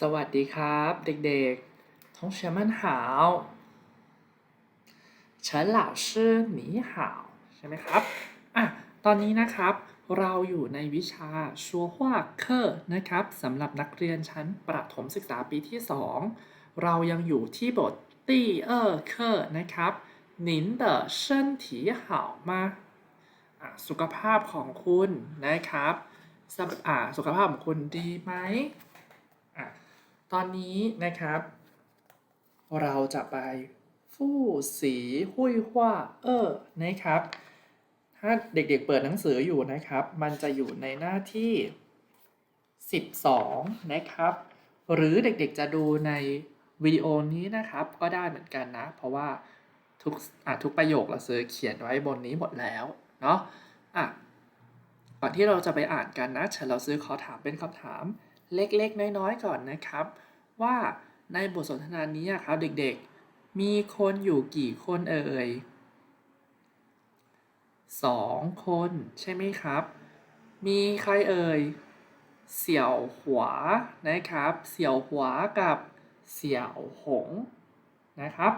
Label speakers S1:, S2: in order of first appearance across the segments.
S1: สวัสดีครับ เด็กๆ同学们好陈老师你好ใช่ไหมครับอ่ะตอนนี้นะครับ เราอยู่ในวิชาชัวว่าเคอร์นะครับสำหรับนักเรียนชั้นประถมศึกษาปีที่ 2 เรายังอยู่ที่บทตี้เออร์เคอร์นะครับ您的身体好吗อ่ะสุขภาพของคุณนะครับสบอ่ะสุขภาพของคุณดีไหมอ่ะ ตอนนี้นะครับ เราจะไปฟู่สีหุยว่าเออนะครับ ถ้าเด็กๆเปิดหนังสืออยู่นะครับ มันจะอยู่ในหน้าที่ 12 นะครับ หรือเด็กๆจะดูในวิดีโอนี้นะครับ ก็ได้เหมือนกันนะ เพราะว่าทุกอะทุกประโยคเราซื้อเขียนไว้บนนี้หมดแล้วเนาะอะก่อนที่เราจะไปอ่านกันนะเชิญเราซื้อขอถามเป็นคำถาม เล็กๆ น้อยๆ ก่อนนะครับ ว่าในบทสนทนานี้ครับเด็กๆ มีคนอยู่กี่คนเอ่ยสองคนใช่ไหมครับ มีใครเอ่ยเสี่ยวหัวนะครับ เสี่ยวหัวกับเสี่ยวหงนะครับ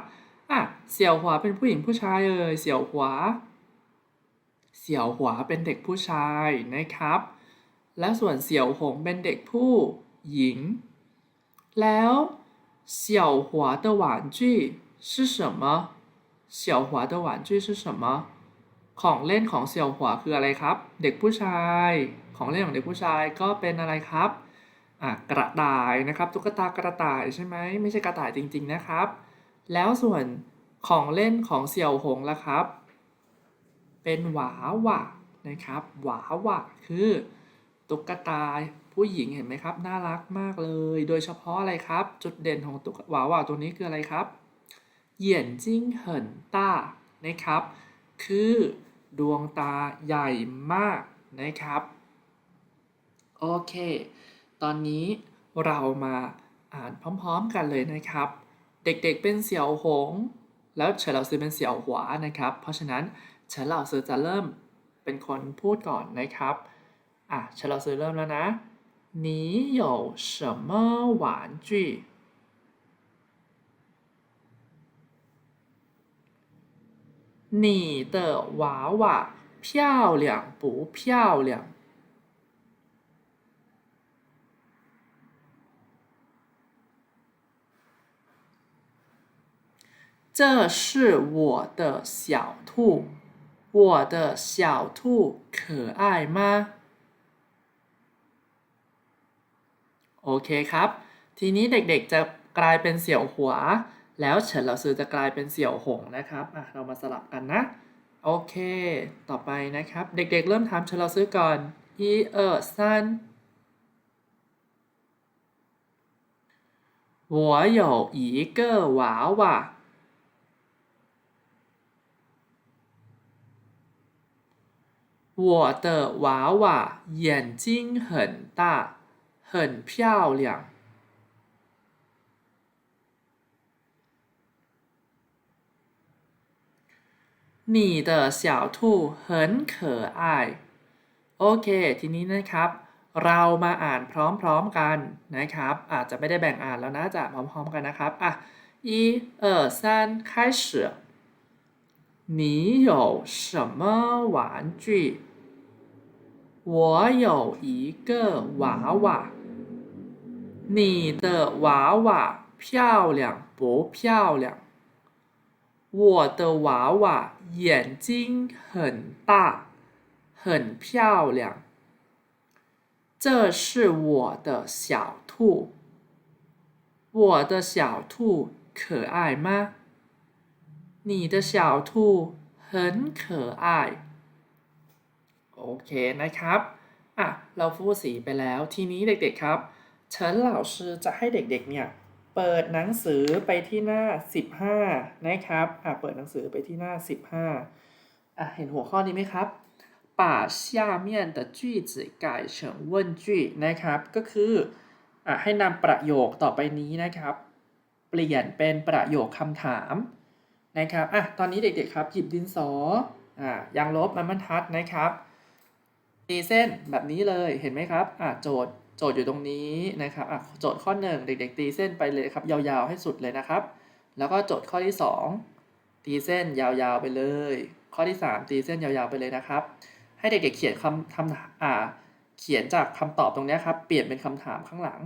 S1: อะเสี่ยวหัวเป็นผู้หญิงผู้ชายเอ่ยเสี่ยวหัว เสี่ยวหัวเป็นเด็กผู้ชายนะครับ และส่วนเสี่ยวหงเป็นเด็กผู้หญิง แล้ว小华的玩具是什么小华的玩具是什么ของเล่นของเสี่ยวหวาคืออะไรครับ เด็กผู้ชาย ของเล่นของเด็กผู้ชายก็เป็นอะไรครับอ่ะกระต่ายนะครับตุ๊กตากระต่ายใช่ไหมไม่ใช่กระต่ายจริง ๆนะครับ แล้วส่วนของเล่นของเสี่ยวหงล่ะครับ เป็นหวาหวานะครับ หวาหวาคือ ตุ๊กตาผู้หญิงเห็นไหมครับ น่ารักมากเลย โดยเฉพาะอะไรครับ จุดเด่นของตุ๊กหวาหวาตัวนี้คืออะไรครับเหยียนจิ้งเหินต้านะครับ คือดวงตาใหญ่มากนะครับ โอเค ตอนนี้เรามาอ่านพร้อมๆกันเลยนะครับ เด็กๆเป็นเสี่ยวหง แล้วเฉลาซื้อเป็นเสี่ยวหวานะครับ เพราะฉะนั้นเฉลาซื้อจะเริ่มเป็นคนพูดก่อนนะครับ อ่ะเฉินเหล่าซื้อเริ่มแล้วนะ你有什么玩具你的娃娃漂亮不漂亮？这是我的小兔，我的小兔可爱吗？ โอเคครับ ทีนี้เด็กๆจะกลายเป็นเสี่ยวหัว แล้วเฉินเหล่าซือจะกลายเป็นเสี่ยวหงนะครับอ่ะเรามาสลับกันนะ โอเค ต่อไปนะครับ เด็กๆเริ่มถามเฉินเหล่าซือก่อน一二三我有一个娃娃我的娃娃眼睛很大， 很漂亮。你的小兔很可爱โอเค ทีนี้นะครับ เรามาอ่านพร้อมๆกันนะครับ อาจจะไม่ได้แบ่งอ่านแล้วนะจะพร้อมๆกันนะครับ อ่ะ一二三开始你有什么玩具我有一个娃娃 你的娃娃漂亮不漂亮我的娃娃眼睛很大，很漂亮。这是我的小兔，我的小兔可爱吗？你的小兔很可爱。โอเคนะครับ อ่ะ เราฟู่สีไปแล้ว ทีนี้เด็กๆครับ เฉินเหล่าชื่อจะให้เด็กๆ เนี่ย เปิดหนังสือไปที่หน้า 15 นะครับ อ่ะ เปิดหนังสือไปที่หน้า 15 อ่ะ เห็นหัวข้อนี้ไหมครับ把下面的句子改成问句นะครับ ก็คือ อ่ะ ให้นำประโยคต่อไปนี้นะครับ เปลี่ยนเป็นประโยคคำถาม นะครับ อ่ะ ตอนนี้เด็กๆ ครับ หยิบดินสอ อ่ะยางลบมันบรรทัดนะครับ ตีเส้นแบบนี้เลย เห็นไหมครับ อ่ะ โจทย์ โจทย์อยู่ตรงนี้นะครับโจทย์ข้อหนึ่งเด็กๆ ตีเส้นไปเลยครับ ยาวๆให้สุดเลยนะครับ แล้วก็โจทย์ข้อที่สองตีเส้นยาวๆไปเลย ข้อที่สามตีเส้นยาวๆไปเลยนะครับ ให้เด็กๆเขียนคำคำอ่าเขียนจากคำตอบตรงนี้ครับเปลี่ยนเป็นคำถามข้างหลัง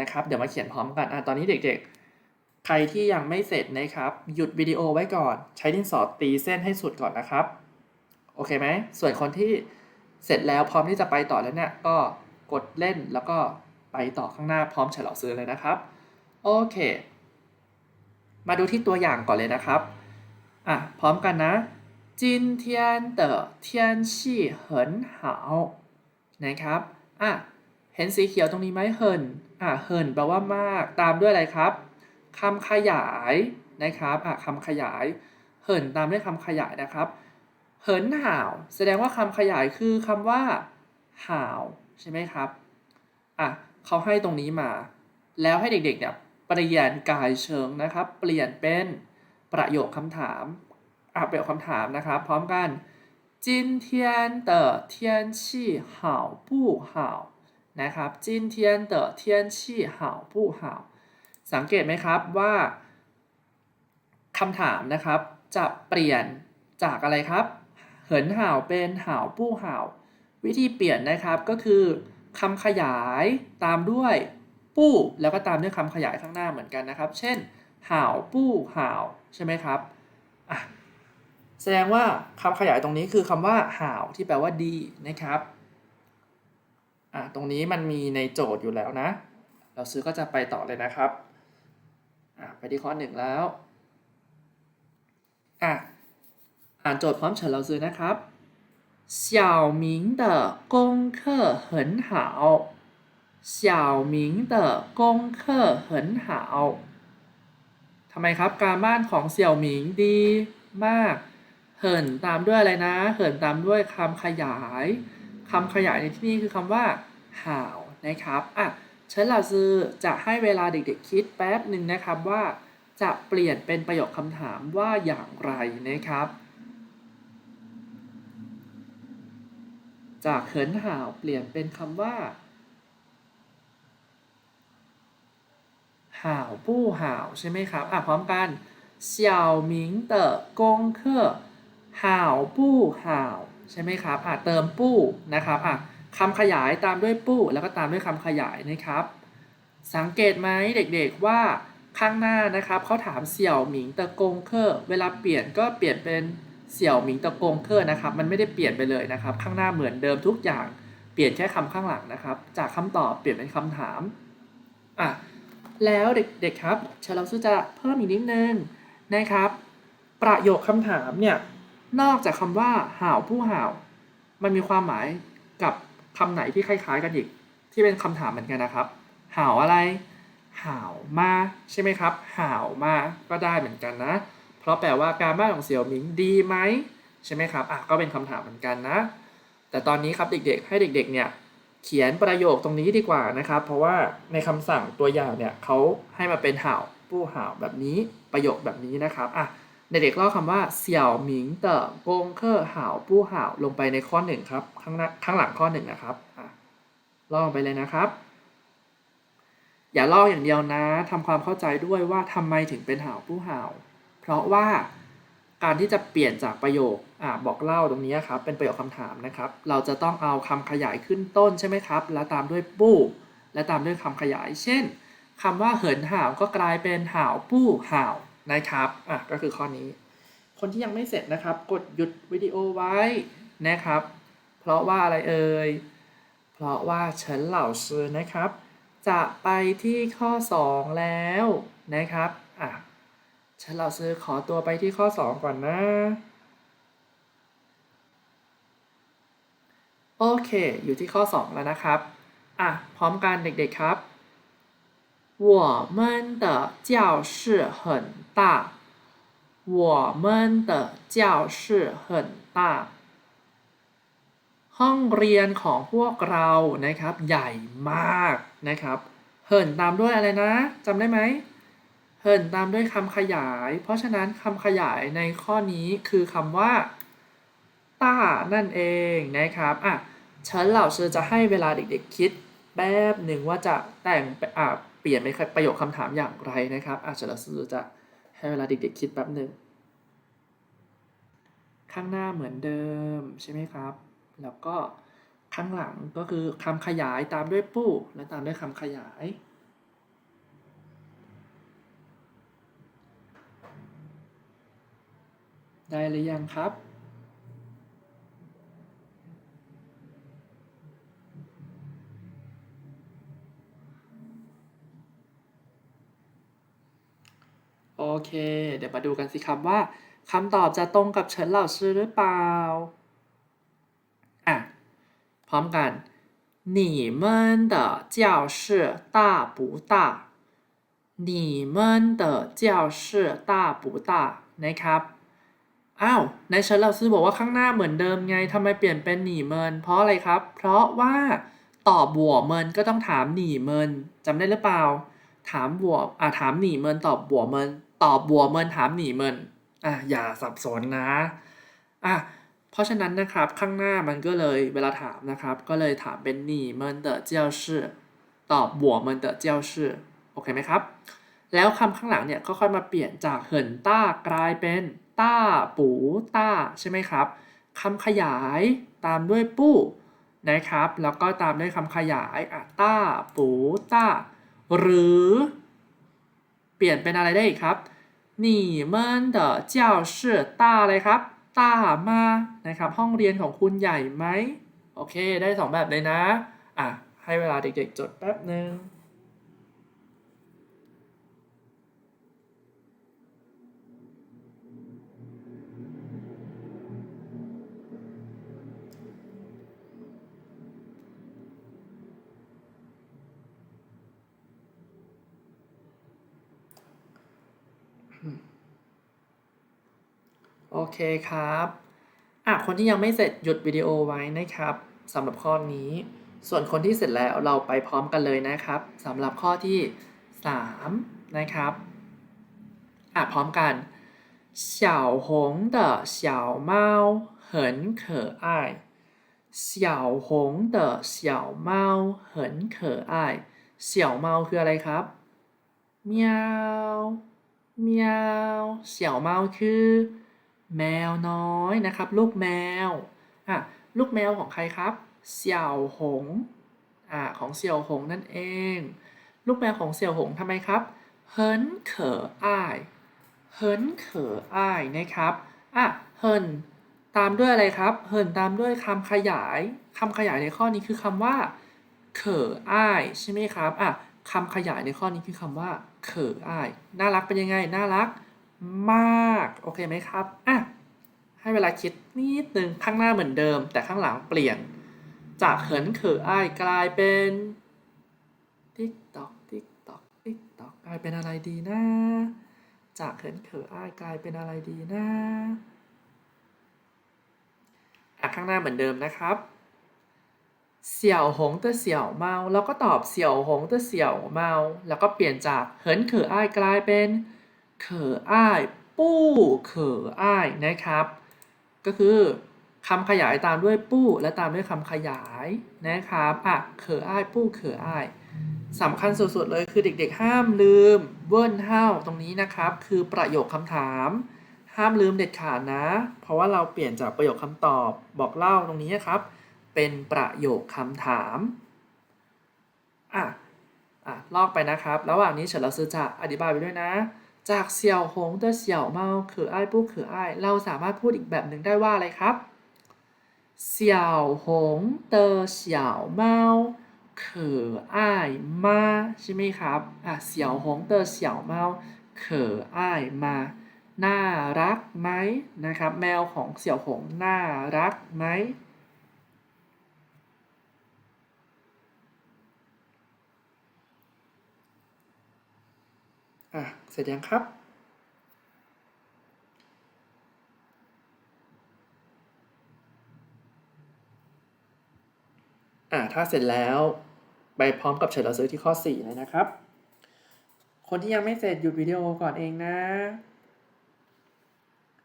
S1: นะครับ เดี๋ยวมาเขียนพร้อมกันอะตอนนี้เด็กๆ ใครที่ยังไม่เสร็จนะครับ หยุดวิดีโอไว้ก่อน ใช้ดินสอตีเส้นให้สุดก่อนนะครับ โอเคไหมส่วนคนที่เสร็จแล้วพร้อมที่จะไปต่อแล้วเนี่ยก็ กดเล่นแล้วก็ไปต่อข้างหน้าพร้อมเฉลาซื้อเลยนะครับ โอเค มาดูที่ตัวอย่างก่อนเลยนะครับ อะ พร้อมกันนะจินเทียนเตอเที่เหินหาวนะครับ อะ เห็นสีเขียวตรงนี้ไหมเฮินอะเฮินแปลว่ามาก ตามด้วยอะไรครับคำขยายนะครับ อะคำขยายเฮินตามด้วยคำขยายนะครับ เหินหาว แสดงว่าคำขยายคือคำว่าหาว ใช่ไหมครับ อ่ะเขาให้ตรงนี้มา แล้วให้เด็กๆเนี่ยเปลี่ยนกายเชิงนะครับ เปลี่ยนเป็นประโยคคำถาม อ่ะประโยคคำถามนะครับ พร้อมกัน今天的天气好不好นะครับ今天的天气好不好สังเกตไหมครับว่าคำถามนะครับ จะเปลี่ยนจากอะไรครับ เหินห่าวเป็นห่าวปู้ห่าว วิธีเปลี่ยนนะครับก็คือคำขยายตามด้วยปู้แล้วก็ตามด้วยคำขยายข้างหน้าเหมือนกันนะครับ เช่นห่าวปู้ห่าวใช่ไหมครับอะแสดงว่าคำขยายตรงนี้คือคำว่าห่าวที่แปลว่าดีนะครับอะตรงนี้มันมีในโจทย์อยู่แล้วนะ เราซื้อก็จะไปต่อเลยนะครับอะไปที่ข้อหนึ่งแล้วอะอ่านโจทย์พร้อมเฉลยซื้อนะครับ 小明的功课很好。小明的功课很好ทำไมครับ การบ้านของเสี่ยวหมิงดีมาก เหินตามด้วยอะไรนะ เหินตามด้วยคำขยายคำขยายในที่นี้คือคำว่าห่าวนะครับอ่ะเชิญลาซือจะให้เวลาเด็กๆคิดแป๊บหนึ่งนะครับว่า จะเปลี่ยนเป็นประโยคคำถามว่าอย่างไรนะครับ จากเขินห่าวเปลี่ยนเป็นคำว่าห่าวปู้ห่าวใช่ไหมครับ อะพร้อมกันเสี่ยวหมิงเต๋อกงเคอห่าวปู้ห่าวใช่ไหมครับอะเติมปู้นะครับอะคำขยายตามด้วยปู้แล้วก็ตามด้วยคำขยายนะครับ สังเกตไหมเด็กๆว่าข้างหน้านะครับเขาถามเสี่ยวหมิงเต๋อกงเคอเวลาเปลี่ยนก็เปลี่ยนเป็น เสี่ยวหมิงตะโกงเคอร์นะครับ มันไม่ได้เปลี่ยนไปเลยนะครับ ข้างหน้าเหมือนเดิมทุกอย่างเปลี่ยนแค่คำข้างหลังนะครับ จากคำตอบเปลี่ยนเป็นคำถามอะแล้วเด็กๆครับชาลาซูจะเพิ่มอีกนิดนึงนะครับ ประโยคคำถามเนี่ยนอกจากคำว่าห่าวผู้ห่าว มันมีความหมายกับคำไหนที่คล้าย ๆ กันอีกที่เป็นคำถามเหมือนกันนะครับห่าวอะไรห่าวมาใช่ไหมครับห่าวมาก็ได้เหมือนกันนะ เพราะแปลว่าการบ้านของเสี่ยวหมิงดีไหมใช่ไหมครับอะก็เป็นคำถามเหมือนกันนะ แต่ตอนนี้ครับเด็กๆ ให้เด็กๆเนี่ยเขียนประโยคตรงนี้ดีกว่านะครับ เพราะว่าในคำสั่งตัวอย่างเนี่ยเขาให้มาเป็นห่าวปู้ห่าวแบบนี้ประโยคแบบนี้นะครับอะเด็กๆลอกคำว่าเสี่ยวหมิงเต๋อกงเคอห่าวปู้ห่าวลงไปในข้อหนึ่งครับข้างหน้าข้างหลังข้อหนึ่งนะครับอะลอกไปเลยนะครับ อย่าลอกอย่างเดียวนะทำความเข้าใจด้วยว่าทำไมถึงเป็นห่าวปู้ห่าว เพราะว่าการที่จะเปลี่ยนจากประโยคอบอกเล่าตรงนี้ครับเป็นประโยคคำถามนะครับ เราจะต้องเอาคำขยายขึ้นต้นใช่ไหมครับ แล้วตามด้วยปู้ และตามด้วยคำขยาย เช่นคำว่าเหินห่าวก็กลายเป็นห่าวปู้ห่าวนะครับอะก็คือข้อนี้ คนที่ยังไม่เสร็จนะครับ กดหยุดวิดีโอไว้นะครับ เพราะว่าอะไรเอ่ยเพราะว่าเฉินเหล่าซือนะครับ จะไปที่ข้อ 2 แล้วนะครับอะ ฉันเราซื้อขอตัวไปที่ข้อ 2 ก่อนนะ โอเค อยู่ที่ข้อ 2 แล้วนะครับ อ่ะ พร้อมกันเด็กๆครับ我们的教室很大我们的教室很大ห้องเรียนของพวกเรานะครับ ใหญ่มากนะครับเหินตามด้วยอะไรนะจำได้ไหม เหินตามด้วยคำขยาย เพราะฉะนั้นคำขยายในข้อนี้คือคำว่าต้านั่นเองนะครับอะเฉินเหล่าเชื่อจะให้เวลาเด็กๆคิดแป๊บหนึ่งว่าจะแต่งอ่าเปลี่ยนเป็นประโยคคำถามอย่างไรนะครับอาจจะเราเชอจะให้เวลาเด็กๆคิดแป๊บหนึ่งข้างหน้าเหมือนเดิมใช่ไหมครับ แล้วก็ข้างหลังก็คือคำขยายตามด้วยปู้และตามด้วยคำขยาย ได้หรือยังครับ โอเค เดี๋ยวมาดูกันสิครับว่าคำตอบจะตรงกับเฉินเหล่าชื่อหรือเปล่า อ่ะ พร้อมกัน你们的教室大不大你们的教室大不大นะครับ อ้าวในเฉินเหล่าซื่อบอกว่าข้างหน้าเหมือนเดิมไงทำไมเปลี่ยนเป็นหนีเมิน เพราะอะไรครับ เพราะว่าตอบบัวเมินก็ต้องถามหนีเมินจำได้หรือเปล่า ถามบัวอะถามหนีเมินตอบบัวเมิน ตอบบัวเมินถามหนีเมินอะอย่าสับสนนะอะเพราะฉะนั้นนะครับข้างหน้ามันก็เลยเวลาถามนะครับ ก็เลยถามเป็นหนีเมินเดอเจียวชื่อตอบบัวเมินเดอเจียวชื่อโอเคไหมครับ แล้วคำข้างหลังเนี่ยก็ค่อยมาเปลี่ยนจากเหินต้ากลายเป็น ต้าปูต้าใช่ไหมครับคำขยายตามด้วยปู้นะครับ แล้วก็ตามด้วยคำขยายอ่ะต้าปูต้า หรือ เปลี่ยนเป็นอะไรได้อีกครับ你们的教室大เลยครับ大吗นะครับ ห้องเรียนของคุณใหญ่ไหมโอเค ได้สองแบบเลยนะ อ่ะ ให้เวลาเด็กๆจดแป๊บหนึ่ง เคครับ อ่ะ คนที่ยังไม่เสร็จหยุดวิดีโอไว้นะครับสำหรับข้อนี้ ส่วนคนที่เสร็จแล้วเราไปพร้อมกันเลยนะครับสำหรับข้อที่ 3 นะครับ อ่ะ พร้อมกัน小红的小猫很可爱小红的小猫很可爱小猫คืออะไรครับเมียวเมียวเสี่ยวเมาคือ แมวน้อยนะครับ ลูกแมวอะลูกแมวของใครครับเสี่ยวหงอ่าของเสี่ยวหงนั่นเอง ลูกแมวของเสี่ยวหงทำไมครับเฮินเขออ้ายเฮินเขออ้ายนะครับอะเฮินตามด้วยอะไรครับเฮินตามด้วยคำขยายคำขยายในข้อนี้คือคำว่าเขออ้ายใช่ไหมครับอะคำขยายในข้อนี้คือคำว่าเขออ้ายน่ารักเป็นยังไงน่ารัก มากโอเคไหมครับอะให้เวลาคิดนิดนึงข้างหน้าเหมือนเดิม แต่ข้างหลังเปลี่ยน จากเขินเขออ้ายกลายเป็นติ๊กตอกติ๊กตอกติ๊กตอกกลายเป็นอะไรดีนะ จากเขินเขออ้ายกลายเป็นอะไรดีนะอะข้างหน้าเหมือนเดิมนะครับเสี่ยวหงเตอเสี่ยวเมา แล้วก็ตอบเสี่ยวหงเตอเสี่ยวเมา แล้วก็เปลี่ยนจากเหินเขออ้ายกลายเป็น เขออ้าย ปู้เขออ้ายนะครับ ก็คือคำขยายตามด้วยปู้และตามด้วยคำขยายนะครับอะเขออ้าย ปู้เขออ้ายสำคัญสุดๆเลยคือเด็กๆ ห้ามลืมเวิร์นเฮ้าตรงนี้นะครับ คือประโยคคำถาม ห้ามลืมเด็ดขาดนะ เพราะว่าเราเปลี่ยนจากประโยคคำตอบบอกเล่าตรงนี้นะครับ เป็นประโยคคำถามอะอะลอกไปนะครับ ระหว่างนี้เฉินเราซื้อจะอธิบายไปด้วยนะ จากเสี่ยวหงเตอเสี่ยวเมาเขืออ้ายปู้เขืออ้าย เราสามารถพูดอีกแบบหนึ่งได้ว่าอะไรครับ เสี่ยวหงเตอเสี่ยวเมาเขืออ้ายมาใช่ไหมครับอะเสี่ยวหงเตอเสี่ยวเมาเขืออ้ายมา น่ารักไหมนะครับ แมวของเสี่ยวหงน่ารักไหม อะ เสร็จยังครับ อะถ้าเสร็จแล้วไปพร้อมกับเฉลยซื้อที่ข้อ 4 เลยนะครับ คนที่ยังไม่เสร็จหยุดวิดีโอก่อนเองนะ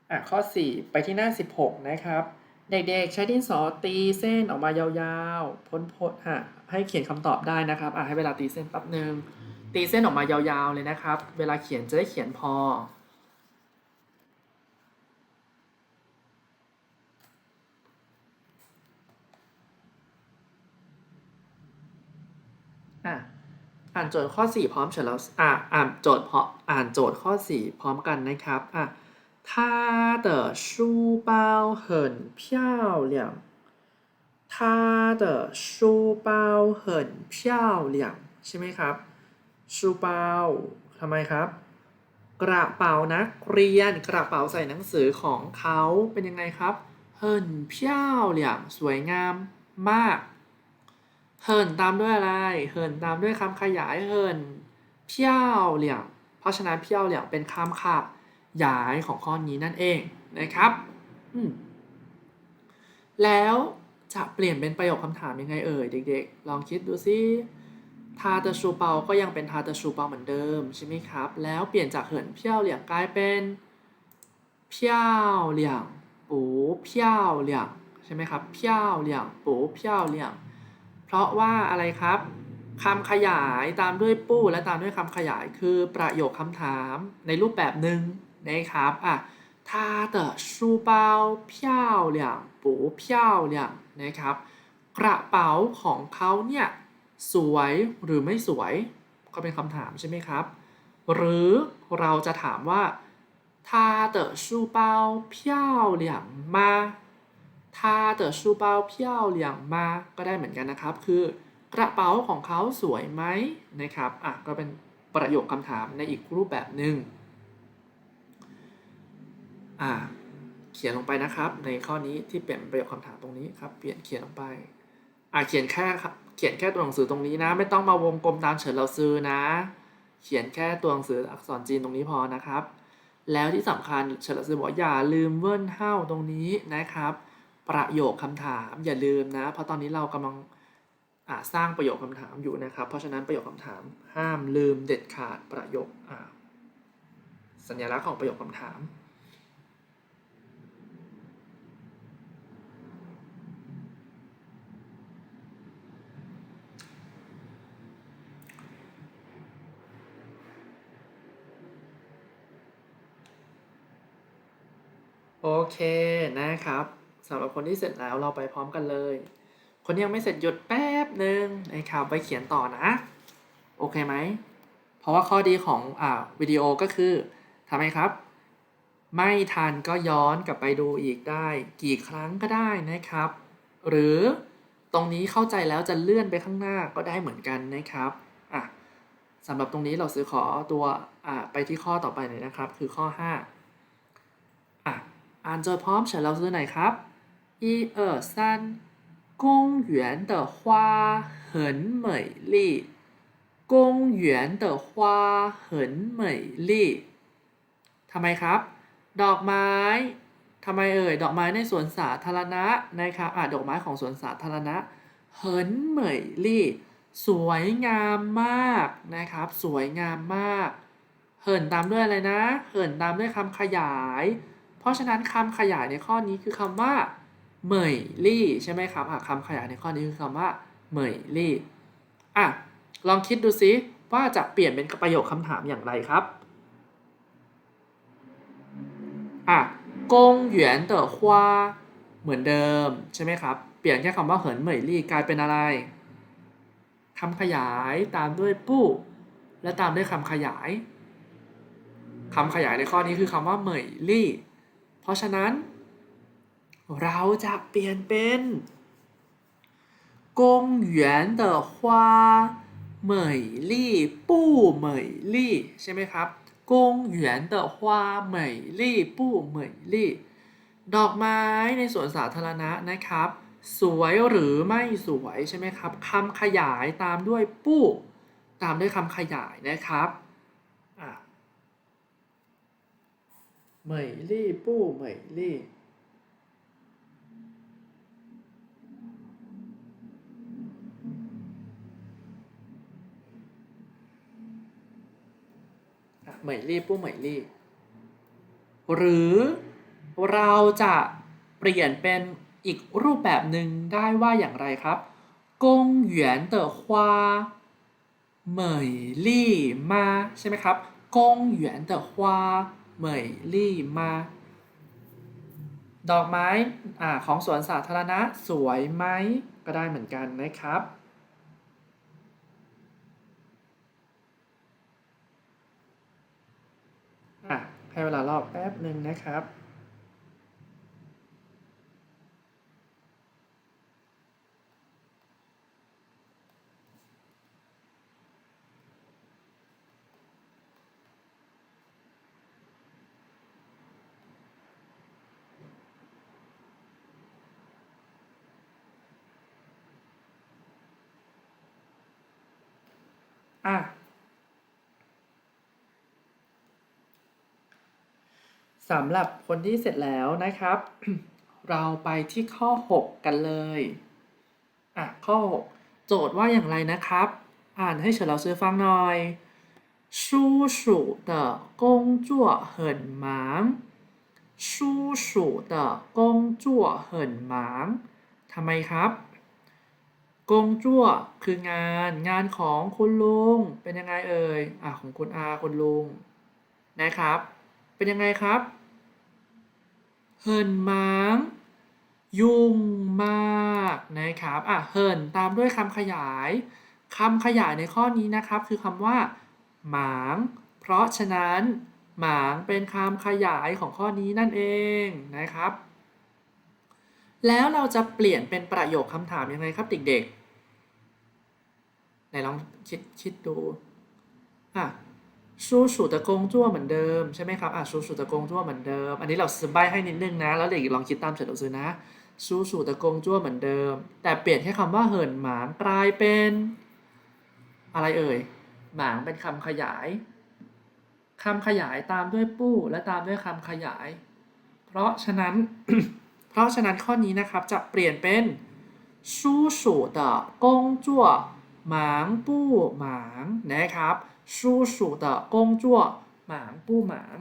S1: อะข้อ 4 ไปที่หน้า 16 นะครับ เด็กๆ ใช้ดินสอตีเส้นออกมายาวๆ พ้นพ้นอะให้เขียนคำตอบได้นะครับ อะให้เวลาตีเส้นแป๊บหนึ่ง ตีเส้นออกมายาวๆเลยนะครับ เวลาเขียนจะได้เขียนพอ อ่ะอ่านโจทย์ข้อ 4 พร้อมเฉยแล้วอ่ะอ่านโจทย์พร้อมอ่านโจทย์ข้อ 4 พร้อมกันนะครับอ่ะ他的书包很漂亮他的书包很漂亮ใช่ไหมครับ ชูเปาทำไมครับ กระเป๋านักเรียนกระเป๋าใส่หนังสือของเขาเป็นยังไงครับเฮินเพี้ยวเหลี่ยมสวยงามมากเฮินตามด้วยอะไรเฮินตามด้วยคำขยายเฮินเพี้ยวเหลี่ยมเพราะฉะนั้นเพี้ยวเหลี่ยมเป็นคำขยายของข้อนี้นั่นเองนะครับอืมแล้วจะเปลี่ยนเป็นประโยคคำถามยังไงเอ่ยเด็กๆ ลองคิดดูซิ ทาเตอร์ชูเปาก็ยังเป็นทาเตอร์ชูเปาเหมือนเดิมใช่ไหมครับ แล้วเปลี่ยนจากเหินเพี้ยวเหลี่ยงกลายเป็นเพี้ยวเหลี่ยงปูเพี้ยวเหลี่ยงใช่ไหมครับเพี้ยวเหลี่ยงปูเพี้ยวเหลี่ยง เพราะว่าอะไรครับคำขยายตามด้วยปู้และตามด้วยคำขยายคือประโยคคำถามในรูปแบบหนึ่งนะครับอะทาเตอร์ชูเปาเพี้ยวเหลี่ยงปูเพี้ยวเหลี่ยงนะครับ กระเป๋าของเขาเนี่ย สวยหรือไม่สวยก็เป็นคำถามใช่ไหมครับ หรือเราจะถามว่า他的书包漂亮吗他的书包漂亮吗ก็ได้เหมือนกันนะครับ คือกระเป๋าของเขาสวยไหมนะครับอ่ะก็เป็นประโยคคำถามในอีกรูปแบบหนึ่งอ่ะเขียนลงไปนะครับ ในข้อนี้ที่เปลี่ยนเป็นประโยคคำถามตรงนี้ครับ เปลี่ยนเขียนลงไปอ่ะเขียนแค่ครับเ ขียนแค่ตัวหนังสือตรงนี้นะ ไม่ต้องมาวงกลมตามเฉินเราซื้อนะ เขียนแค่ตัวหนังสืออักษรจีนตรงนี้พอนะครับ แล้วที่สำคัญเฉินเราซื้อบอกอย่าลืมเวิ้นเห้าตรงนี้นะครับ ประโยคคำถามอย่าลืมนะ เพราะตอนนี้เรากำลังสร้างประโยคคำถามอยู่นะครับ เพราะฉะนั้นประโยคคำถามห้ามลืมเด็ดขาดประโยคสัญลักษณ์ของประโยคคำถาม โอเคนะครับสำหรับคนที่เสร็จแล้วเราไปพร้อมกันเลย คนที่ยังไม่เสร็จหยุดแป๊บหนึ่งนะครับไปเขียนต่อนะ โอเคไหม เพราะว่าข้อดีของอ่าวิดีโอก็คือทำไมครับ ไม่ทันก็ย้อนกลับไปดูอีกได้ กี่ครั้งก็ได้นะครับ หรือตรงนี้เข้าใจแล้วจะเลื่อนไปข้างหน้าก็ได้เหมือนกันนะครับอะสำหรับตรงนี้เราซื้อขอตัวอ่าไปที่ข้อต่อไปหน่อยนะครับ คือข้อ 5 อ่ะอ่านโจทย์พร้อมเฉยเราซื้อไหนอยครับ一二三公园的花很美丽公园的花很美丽ทำไมครับ ดอกไม้ทำไมเอ่ย ดอกไม้ในสวนสาธารณะนะครับอ่ะดอกไม้ของสวนสาธารณะเหินเหมยลี่ สวยงามมากนะครับ สวยงามมาก เหินตามด้วยอะไรนะ เหินตามด้วยคำขยาย เพราะฉะนั้นคำขยายในข้อนี้คือคำว่าเหมยลี่ใช่ไหมครับอะคำขยายในข้อนี้คือคำว่าเหมยลี่อะลองคิดดูซิว่าจะเปลี่ยนเป็นประโยคคำถามอย่างไรครับอะกงหยวนเต๋อฮวาเหมือนเดิมใช่ไหมครับ เปลี่ยนแค่คำว่าเหินเหมยลี่กลายเป็นอะไรคำขยายตามด้วยปู้และตามด้วยคำขยายคำขยายในข้อนี้คือคำว่าเหมยลี่ เพราะฉะนั้น เราจะเปลี่ยนเป็น公园的花美丽不美丽ใช่ไหมครับ公园的花美丽不美丽ดอกไม้ในสวนสาธารณะนะครับ สวยหรือไม่สวยใช่ไหมครับคำขยายตามด้วยปู้ตามด้วยคำขยายนะครับ เหมยลี่ปู้เม่รีบเมยลี่ปู้เหมยลี่ หรือเราจะเปลี่ยนเป็นอีกรูปแบบหนึ่งได้ว่าอย่างไรครับกงเหวียนเต๋อควาเมยลี่มาใช่ไหมครับกงเหวนเต๋อควา เหมยลี่มา ดอกไม้อ่าของสวนสาธารณะสวยไหมก็ได้เหมือนกันนะครับอะให้เวลารอบแป๊บหนึ่งนะครับ อ่ะ สำหรับคนที่เสร็จแล้วนะครับ เราไปที่ข้อ 6 กันเลย อ่ะ ข้อ 6 โจทย์ว่าอย่างไรนะครับ อ่านให้เฉลาซื้อฟังหน่อย叔叔的工作很忙叔叔的工作很忙ทำไมครับ กงจั่วคืองานงานของคุณลุงเป็นยังไงเอ่ยอะของคุณอาคุณลุงนะครับ เป็นยังไงครับเฮินมังยุ่งมากนะครับอะเฮินตามด้วยคำขยายคำขยายในข้อนี้นะครับ คือคำว่า หมาง เพราะฉะนั้น หมางเป็นคำขยายของข้อนี้นั่นเองนะครับ แล้วเราจะเปลี่ยนเป็นประโยคคำถามยังไงครับเด็กๆ ไหนลองคิดคิดดูอะชูชูตะกงจั่วเหมือนเดิมใช่ไหมครับอะชูชูตะกงจั่วเหมือนเดิม อันนี้เราซื้อใบให้นิดนึงนะ แล้วเด็กลองคิดตามเฉลยซื้อนะชูชูตะกงจั่วเหมือนเดิม แต่เปลี่ยนแค่คำว่าเหินหมางกลายเป็น อะไรเอ่ยหมางเป็นคำขยายคำขยายตามด้วยปู้และตามด้วยคำขยาย เพราะฉะนั้น เพราะฉะนั้นข้อนี้นะครับจะเปลี่ยนเป็นชูชูตะกงจั่ว หมางปู้หมางนะครับสู้สู่เตอร์งจั่หมางปู้หมาง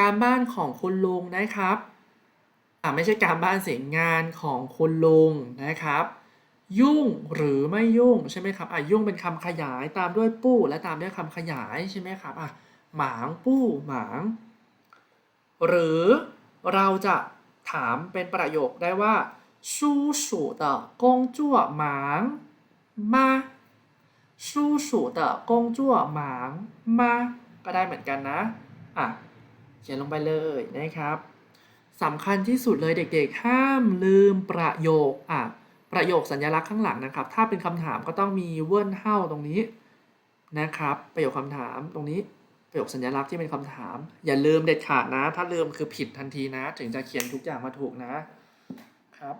S1: การบ้านของคุณลุงนะครับอ่าไม่ใช่การบ้านเสิงานของคุณลุงนะครับ ยุ่งหรือไม่ยุ่งใช่ไหมครับอะยุ่งเป็นคำขยายตามด้วยปู้และตามด้วยคำขยายใช่ไหมครับอะหมางปู้หมาง หรือเราจะถามเป็นประโยคได้ว่า 叔叔的工作忙吗叔叔的工作忙吗ก็ได้เหมือนกันนะ อ่ะ เขียนลงไปเลยนะครับสำคัญที่สุดเลยเด็กๆ ห้ามลืมประโยค อ่ะ ประโยคสัญลักษณ์ข้างหลังนะครับ ถ้าเป็นคำถามก็ต้องมีเวิร์นเฮ้าตรงนี้นะครับ ประโยคคำถามตรงนี้ ประโยคสัญลักษณ์ที่เป็นคำถาม อย่าลืมเด็ดขาดนะ ถ้าลืมคือผิดทันทีนะ ถึงจะเขียนทุกอย่างมาถูกนะครับ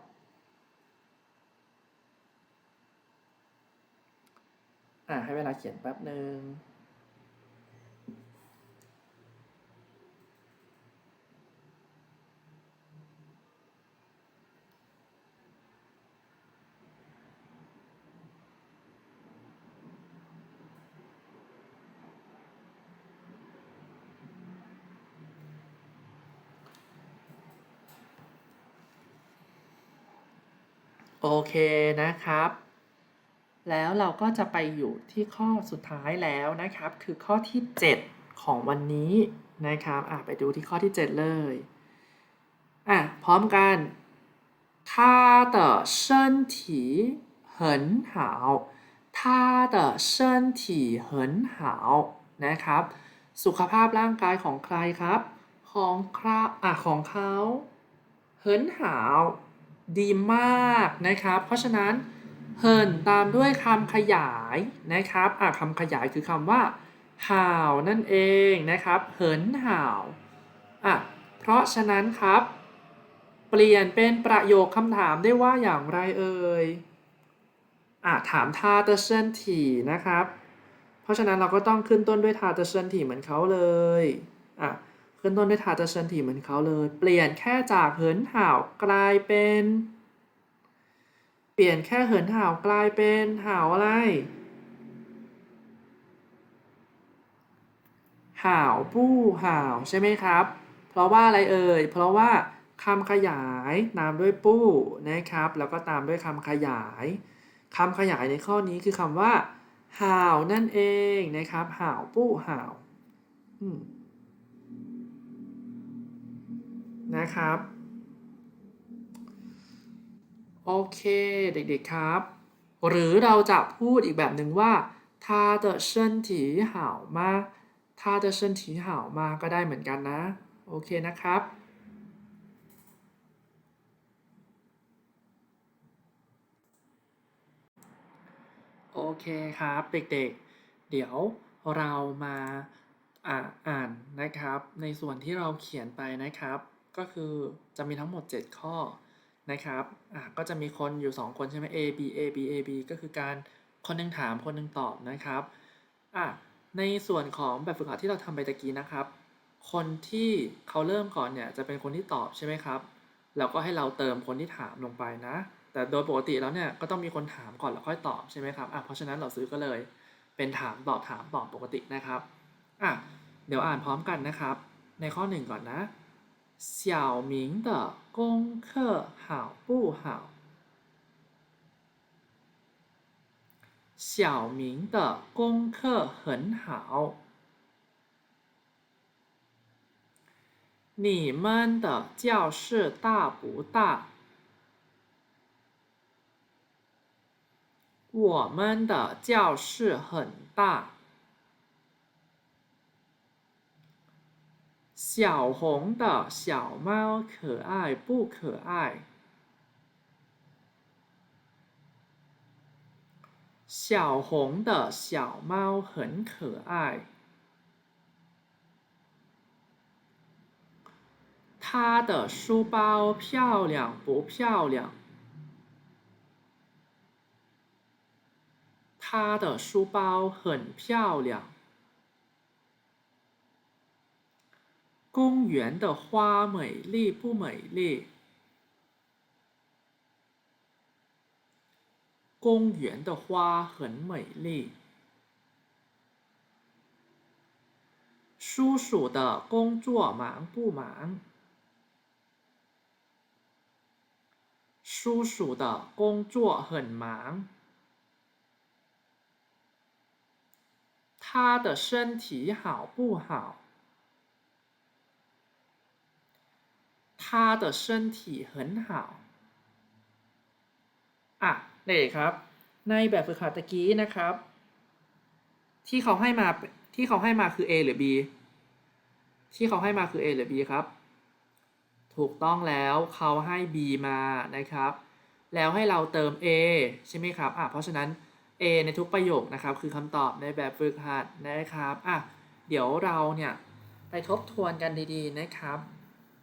S1: อะให้เวลาเขียนแป๊บหนึ่งโอเคนะครับ แล้วเราก็จะไปอยู่ที่ข้อสุดท้ายแล้วนะครับ คือข้อที่ 7 ของวันนี้นะครับอ่ะไปดูที่ข้อที่ 7 เลยอ่ะพร้อมกัน他的身体很好他的身体很好นะครับ สุขภาพร่างกายของใครครับ ของครับอ่ะของเขาเหินหาว ดีมากนะครับ เพราะฉะนั้น เฮินตามด้วยคำขยายนะครับอะคำขยายคือคำว่าห่าวนั่นเองนะครับเหินห่าวอะเพราะฉะนั้นครับ เปลี่ยนเป็นประโยคคำถามได้ว่าอย่างไรเอ่ยอะถามทาเตเซนทีนะครับ เพราะฉะนั้นเราก็ต้องขึ้นต้นด้วยทาเตเซนทีเหมือนเขาเลยอะขึ้นต้นด้วยทาจะเชิญถีเหมือนเขาเลย เปลี่ยนแค่จากเหินห่าวกลายเป็น ปลี่ยนแค่เหินห่าวกลายเป็นห่าวอะไร ห่าวผู้ห่าวใช่ไหมครับ เพราะว่าอะไรเอ่ย เพราะว่าคำขยายตามด้วยปู้นะครับ แล้วก็ตามด้วยคำขยายคำขยายในข้อนี้คือคำว่าห่าวนั่นเองนะครับห่าวปู้ห่าวนะครับ โอเค เด็กๆครับ หรือเราจะพูดอีกแบบหนึ่งว่า他的身体好吗他的身体好吗ก็ได้เหมือนกันนะ โอเคนะครับ โอเคครับเด็กๆ เดี๋ยวเรามาอ่าอ่านนะครับ ในส่วนที่เราเขียนไปนะครับ ก็คือจะมีทั้งหมด 7 ข้อ นะครับอะก็จะมีคนอยู่ 2 คนใช่ไหม A B A B A B ก็คือการคนหนึงถามคนหนึงตอบนะครับอะในส่วนของแบบฝึกหัดที่เราทำไปตะกี้นะครับ คนที่เขาเริ่มก่อนเนี่ยจะเป็นคนที่ตอบใช่ไหมครับแล้วก็ให้เราเติมคนที่ถามลงไปนะ แต่โดยปกติแล้วเนี่ยก็ต้องมีคนถามก่อนแล้วค่อยตอบใช่ไหมครับอะเพราะฉะนั้นเราซื้อก็เลยเป็นถามตอบถามตอบปกตินะครับอะเดี๋ยวอ่านพร้อมกันนะครับ ในข้อหนึ่งก่อนนะ 小明的功课好不好小明的功课很好你们的教室大不大？我们的教室很大。小红的小猫可爱不可爱？小红的小猫很可爱。他的书包漂亮不漂亮？他的书包很漂亮。公园的花美丽不美丽？公园的花很美丽。叔叔的工作忙不忙？叔叔的工作很忙。他的身体好不好？他的身体很好อ่ะเด็กครับ ในแบบฝึกหัดตะกี้นะครับ ที่เขาให้มาที่เขาให้มาคือ A หรือ B ที่เขาให้มาคือ A หรือ B ครับ ถูกต้องแล้วเขาให้ B มานะครับ แล้วให้เราเติม A ใช่ไหมครับอ่ะเพราะฉะนั้น A ในทุกประโยคนะครับ คือคำตอบในแบบฝึกหัดนะครับอ่ะเดี๋ยวเราเนี่ยไปทบทวนกันดีๆนะครับ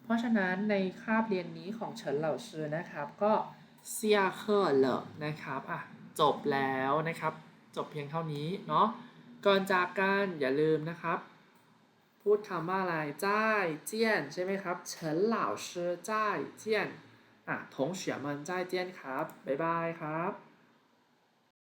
S1: เพราะฉะนั้นในคาบเรียนนี้ของเฉินเหล่าชื่อนะครับก็เซียเคอร์เลนะครับอะจบแล้วนะครับ จบเพียงเท่านี้เนาะก่อนจากกันอย่าลืมนะครับ พูดคำว่าอะไรจ้ายเจียนใช่ไหมครับเฉินเหล่าชื่อจ้ายเจียนอะทงเฉียมันจ้ายเจียนครับบ๊ายบายครับ